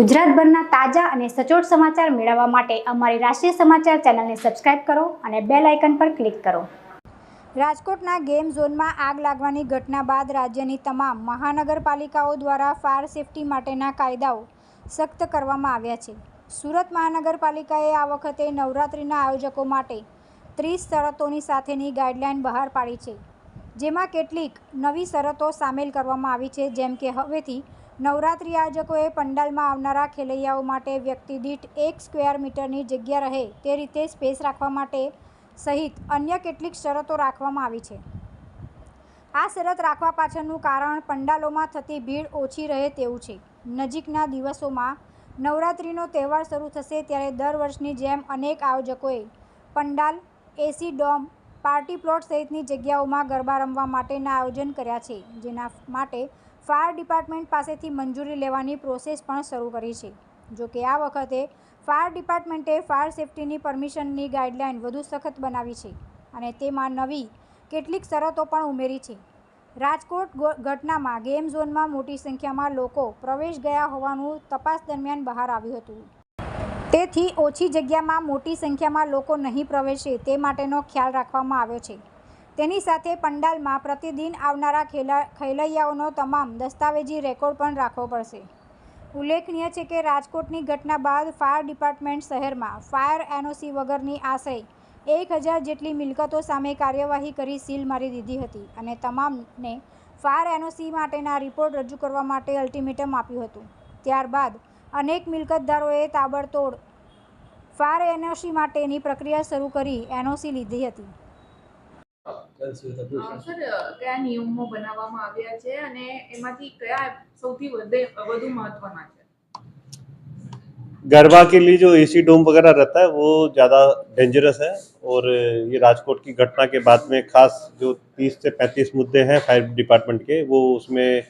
ગુજરાતભરના તાજા અને સચોટ સમાચાર મેળવવા માટે અમારી રાષ્ટ્રીય સમાચાર ચેનલને સબસ્ક્રાઇબ કરો અને બેલ આઇકન પર ક્લિક કરો. રાજકોટના ગેમ ઝોનમાં આગ લાગવાની ઘટના બાદ રાજ્યની તમામ મહાનગરપાલિકાઓ દ્વારા ફાયર સેફટી માટેના કાયદાઓ સખ્ત કરવામાં આવ્યા છે. સુરત મહાનગરપાલિકાએ આ વખતે નવરાત્રિના આયોજકો માટે ત્રીસ શરતોની સાથેની ગાઈડલાઇન બહાર પાડી છે. જેમાં કેટલીક નવી શરતો સામેલ કરવામાં આવી છે, જેમ કે હવેથી નવરાત્રિ આયોજકોએ પંડાલમાં આવનારા ખેલૈયાઓ માટે વ્યક્તિ દીઠ એક સ્ક્વેર મીટરની જગ્યા રહે તે રીતે સ્પેસ રાખવા માટે સહિત અન્ય કેટલીક શરતો રાખવામાં આવી છે. આ શરત રાખવા પાછળનું કારણ પંડાલોમાં થતી ભીડ ઓછી રહે તેવું છે. નજીકના દિવસોમાં નવરાત્રિનો તહેવાર શરૂ થશે ત્યારે દર વર્ષની જેમ અનેક આયોજકોએ pandal, AC dome party plot સહિતની જગ્યાઓમાં ગરબા રમવા માટેના આયોજન કર્યા છે, જેના માટે ફાયર ડિપાર્ટમેન્ટ પાસેથી મંજૂરી લેવાની પ્રોસેસ પણ શરૂ કરી છે. જો કે આ વખતે ફાયર ડિપાર્ટમેન્ટે ફાયર સેફટીની પરમિશનની ગાઈડલાઇન વધુ સખત બનાવી છે અને તેમાં નવી કેટલીક શરતો પણ ઉમેરી છે. રાજકોટ ઘટનામાં ગેમ ઝોનમાં મોટી સંખ્યામાં લોકો પ્રવેશ ગયા હોવાનું તપાસ દરમિયાન બહાર આવ્યું હતું. તેથી ઓછી જગ્યામાં મોટી સંખ્યામાં લોકો નહીં પ્રવેશે તે માટેનો ખ્યાલ રાખવામાં આવ્યો છે. તેની સાથે પંડાલમાં પ્રતિદિન આવનારા ખેલા, ખેલૈયાઓનો તમામ દસ્તાવેજી રેકોર્ડ પણ રાખવો પડશે. ઉલ્લેખનીય છે કે રાજકોટની ઘટના બાદ ફાયર ડિપાર્ટમેન્ટ શહેરમાં ફાયર એનઓસી વગરની આશય એક હજાર જેટલી મિલકતો સામે કાર્યવાહી કરી સીલ મારી દીધી હતી અને તમામને ફાયર એનઓસી માટેના રિપોર્ટ રજૂ કરવા માટે અલ્ટિમેટમ આપ્યું હતું. ત્યારબાદ અનેક મિલકતદારોએ તાબડતોડ ફાયર એનઓસી માટેની પ્રક્રિયા શરૂ કરી એનઓસી લીધી હતી અ, સર કયા નિયમો બનાવવામાં આવ્યા છે અને એમાંથી કયા સૌથી વધે વધુ મહત્વના છે गरबा के लिए जो एसी डोम वगैरह रहता है वो ज़्यादा डेंजरस है और ये राजकोट की घटना के बाद में खास जो 30 से 35 मुद्दे हैं फायर डिपार्टमेंट के वो उसमें अ,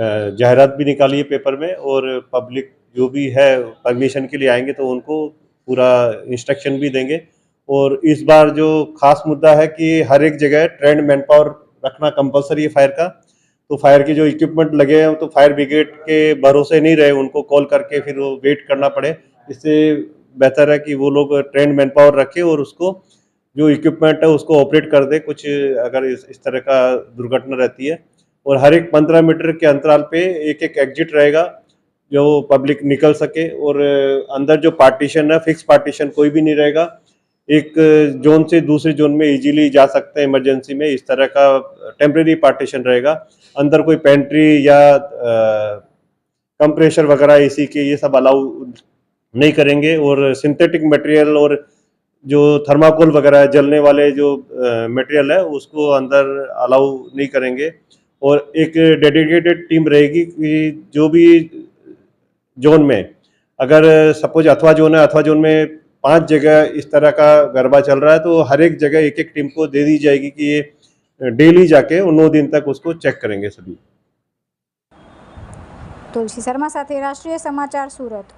जाहिरात भी निकाली है पेपर में और पब्लिक जो भी है परमिशन के लिए आएँगे तो उनको पूरा इंस्ट्रक्शन भी देंगे। और इस बार जो खास मुद्दा है कि हर एक जगह ट्रेंड मैन पावर रखना कंपलसरी है फायर का। तो फायर के जो इक्विपमेंट लगे हैं तो फायर ब्रिगेड के भरोसे नहीं रहे उनको कॉल करके फिर वो वेट करना पड़े। इससे बेहतर है कि वो लोग ट्रेंड मैन पावर रखें और उसको जो इक्विपमेंट है उसको ऑपरेट कर दे। कुछ अगर इस, इस तरह का दुर्घटना रहती है और हर एक पंद्रह मीटर के अंतराल पे एक एक एग्जिट रहेगा, जो पब्लिक निकल सके। और अंदर जो पार्टीशन है, फिक्स पार्टीशन कोई भी नहीं रहेगा। एक जोन से दूसरे जोन में इजीली जा सकते हैं इमरजेंसी में, इस तरह का टेम्प्रेरी पार्टीशन रहेगा। अंदर कोई पेंट्री या कंप्रेशर वगैरह एसी के, ये सब अलाउ नहीं करेंगे। और सिंथेटिक मटेरियल और जो थर्माकोल वगैरह, जलने वाले जो मटेरियल है, उसको अंदर अलाउ नहीं करेंगे। और एक डेडिकेटेड टीम रहेगी कि जो भी जोन में, अगर सपोज़ अथवा जोन है, अथवा जोन में पाँच जगह इस तरह का गरबा चल रहा है तो हर एक जगह एक एक टीम को दे दी जाएगी कि ये डेली जाके नौ दिन तक उसको चेक करेंगे सभी। तुलसी शर्मा साथ, राष्ट्रीय समाचार सूरत।